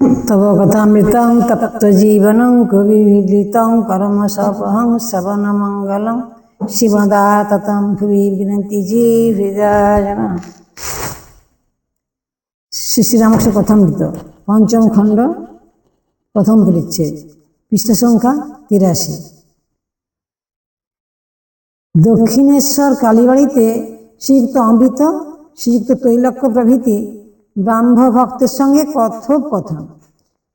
তব কথামৃতং তপ্তজীবনং কবিভিদিতং কর্মসপহং শ্রবণমঙ্গলং শিবদা ততম ভুবি বিনন্তি জি হৃদয়জন শ্রী শ্রীরামকৃষ্ণ কথামৃত পঞ্চম খণ্ড, প্রথম পরিচ্ছেদ, পৃষ্ঠ সংখ্যা তিরাশি। দক্ষিণেশ্বর কালীবাড়িতে শ্রীযুক্ত অমৃত, শ্রীযুক্ত তৈলক্য প্রভৃতি ব্রাহ্ম ভক্তের সঙ্গে কথোপকথন।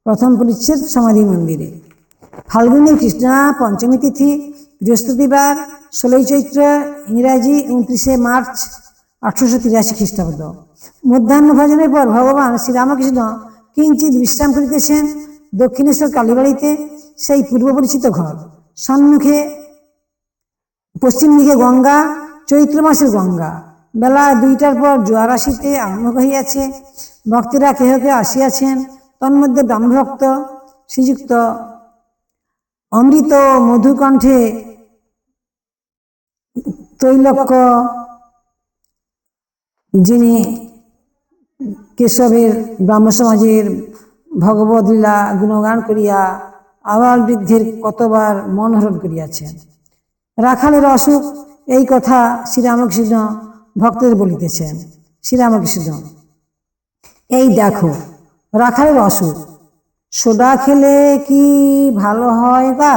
প্রথম পরিচ্ছেদ সমাধি মন্দিরে। ফাল্গুনী কৃষ্ণা পঞ্চমী তিথি, বৃহস্পতিবার, ষোলোই চৈত্র, ইংরাজি উনত্রিশে মার্চ, আঠারোশো তিরাশি খ্রিস্টাব্দ। মধ্যাহ্ন ভোজনের পর ভগবান শ্রীরামকৃষ্ণ কিঞ্চিত বিশ্রাম করিতেছেন দক্ষিণেশ্বর কালীবাড়িতে, সেই পূর্ব পরিচিত ঘর। সম্মুখে পশ্চিম দিকে গঙ্গা, চৈত্র মাসের গঙ্গা। বেলা দুইটার পর জোয়ার আসিতে আরম্ভ হইয়াছে ভক্তেরা কেহ কেহ আসিয়াছেন, তন্মধ্যে ব্রাহ্মভক্ত শ্রীযুক্ত অমৃত মধুকণ্ঠে তৈলক্য যিনি কেশবের ব্রাহ্ম সমাজের ভগবত লীলা গুণগান করিয়া আবার বৃদ্ধির কতবার মনোহরণ করিয়াছেন। রাখালের অসুখ, এই কথা শ্রীরামকৃষ্ণ ভক্তদের বলিতেছেন শ্রীরামকৃষ্ণ এই দেখো, রাখালের অসুখ। সোডা খেলে কি ভালো হয় বা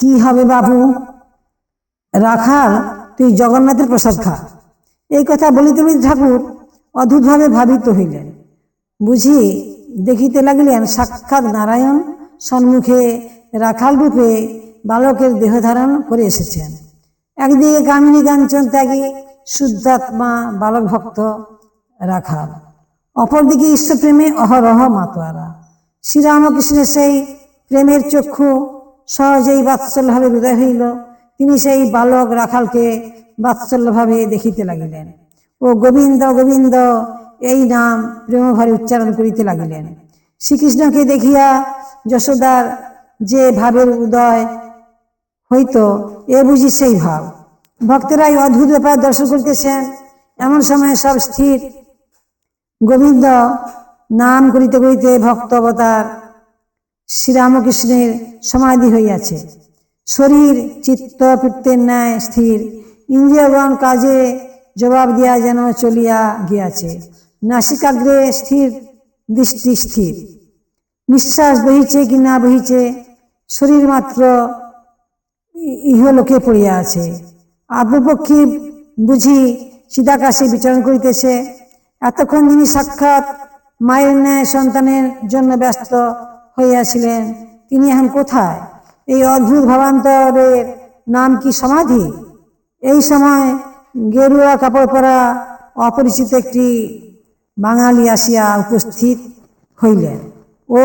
কি হবে বাবু? রাখাল, তুই জগন্নাথের প্রসাদ খা। এই কথা বলিতে বলিতে ঠাকুর অদ্ভুতভাবে ভাবিত হইলেন। বুঝি দেখিতে লাগিলেন সাক্ষাৎ নারায়ণ সম্মুখে রাখাল রূপে বালকের দেহ ধারণ করে এসেছেন। একদিকে কামিনী কাঞ্চন ত্যাগী শুদ্ধাত্মা বালক ভক্ত রাখাল। অপরদিকে ঈশ্বরপ্রেমে অহরহ মাতোয়ারা। শ্রীরামকৃষ্ণের সেই প্রেমের চক্ষু সহজেই বাৎসল্যভাবে হৃদয় হইল। তিনি সেই বালক রাখালকে বাৎসল্যভাবে দেখিতে লাগিলেন ও গোবিন্দ গোবিন্দ, এই নাম প্রেমভারে উচ্চারণ করিতে লাগিলেন। শ্রীকৃষ্ণকে দেখিয়া যশোদার যে ভাবের উদয় হইত এ বুঝি সেই ভাব। ভক্তেরা এই অদ্ভুত ব্যাপার দর্শন করিতেছেন। এমন সময় সব স্থির। গোবিন্দ নাম করিতে করিতে ভক্ত অবতার শ্রীরামকৃষ্ণের সমাধি হইয়াছে। শরীর, চিত্ত, পিত্তের ন্যায় স্থির। ইন্দ্রিয়গণ কাজে জবাব দিয়া যেন চলিয়া গিয়াছে। নাসিকাগ্রে স্থির, দৃষ্টি স্থির। নিঃশ্বাস বহিছে কি না বহিছে, শরীর মাত্র ইহলোকে পড়িয়া আছে। আত্মপক্ষী বুঝি চিদাকাশে বিচরণ করিতেছে। এতক্ষণ যিনি সাক্ষাৎ মায়ের ন্যায় সন্তানের জন্য ব্যস্ত হইয়াছিলেন, তিনি এখন কোথায়? এই অদ্ভুত ভাবান্তরের নাম কি সমাধি? এই সময় গেরুয়া কাপড় পরা অপরিচিত একটি বাঙালি আসিয়া উপস্থিত হইলেন ও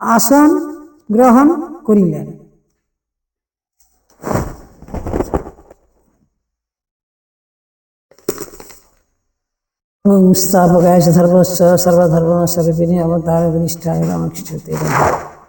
আসন গ্রহণ করিলেন। ओम स्थापकाय सर्वस्य सर्वधर्मस्य सर्वविने अवताय विनिष्ठाय रामकृष्ण ते